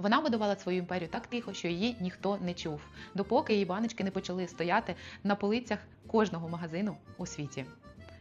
Вона будувала свою імперію так тихо, що її ніхто не чув, допоки її баночки не почали стояти на полицях кожного магазину у світі.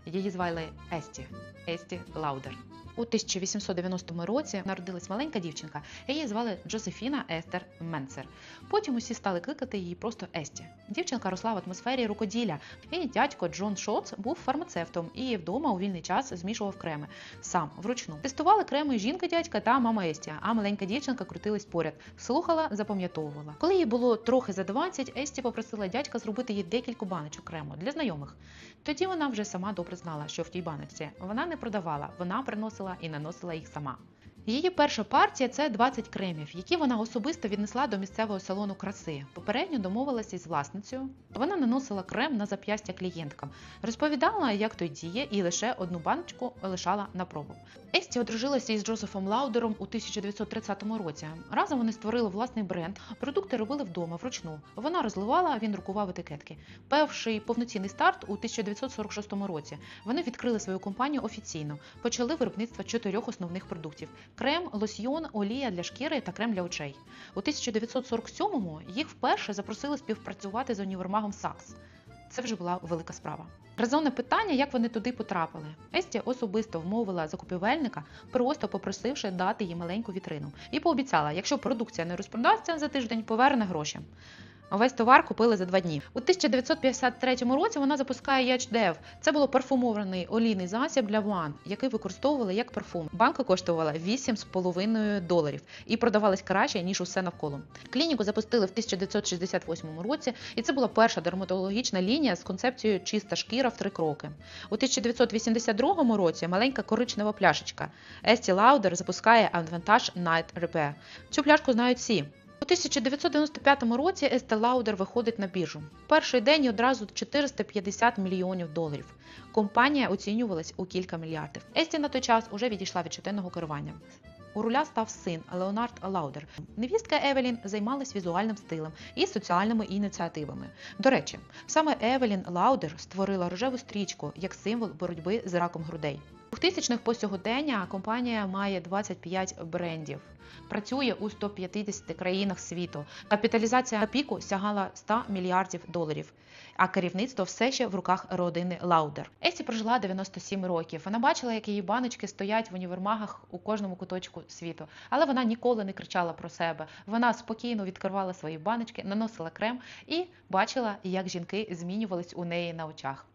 Її звали Есті Есті Лаудер. У 1890 році народилась маленька дівчинка. Її звали Джозефіна Естер Менцер. Потім усі стали кликати її просто Есті. Дівчинка росла в атмосфері рукоділля. Її дядько Джон Шоц був фармацевтом і вдома у вільний час змішував креми сам вручну. Тестували креми жінка дядька та мама Есті, а маленька дівчинка крутилась поряд, слухала, запам'ятовувала. Коли їй було трохи за 20, Есті попросила дядька зробити їй декілька баночок крему для знайомих. Тоді вона вже сама добре знала, що в тій баночці вона не продавала, вона приносила і наносила їх сама. Її перша партія це 20 кремів, які вона особисто віднесла до місцевого салону краси. Попередньо домовилася із власницею. Вона наносила крем на зап'ястя клієнткам, розповідала, як той діє, і лише одну баночку лишала на пробу. Есті одружилася із Джозефом Лаудером у 1930 році. Разом вони створили власний бренд. Продукти робили вдома вручну. Вона розливала, він друкував етикетки. Перший повноцінний старт у 1946 році. Вони відкрили свою компанію офіційно, почали виробництво чотирьох основних продуктів: крем, лосьйон, олія для шкіри та крем для очей. У 1947-му їх вперше запросили співпрацювати з універмагом Сакс. Це вже була велика справа. Резонне питання, як вони туди потрапили. Есті особисто вмовила закупівельника, просто попросивши дати їй маленьку вітрину, і пообіцяла, якщо продукція не розпродасться за тиждень, поверне гроші. Весь товар купили за два дні. У 1953 році вона запускає Ячдев. Це було парфумований олійний засіб для ван, який використовували як парфум. Банка коштувала 8,5 доларів і продавалась краще ніж усе навколо. Клініку запустили в 1968 році, і це була перша дерматологічна лінія з концепцією чиста шкіра в три кроки. У 1982 році маленька коричнева пляшечка. Estie Lauder запускає Advantage Night Repair. Цю пляшку знають всі. У 1995 році Estee Lauder виходить на біржу. Перший день одразу 450 мільйонів доларів. Компанія оцінювалась у кілька мільярдів. Есті на той час уже відійшла від щоденного керування. У руля став син Леонард Лаудер. Невістка Евелін займалась візуальним стилем і соціальними ініціативами. До речі, саме Евелін Лаудер створила рожеву стрічку як символ боротьби з раком грудей. У 2000-х по сьогодення компанія має 25 брендів, працює у 150 країнах світу. Капіталізація піку сягала 100 мільярдів доларів. А керівництво все ще в руках родини Лаудер. Есті прожила 97 років. Вона бачила, як її баночки стоять в універмагах у кожному куточку світу. Але вона ніколи не кричала про себе. Вона спокійно відкривала свої баночки, наносила крем і бачила, як жінки змінювались у неї на очах.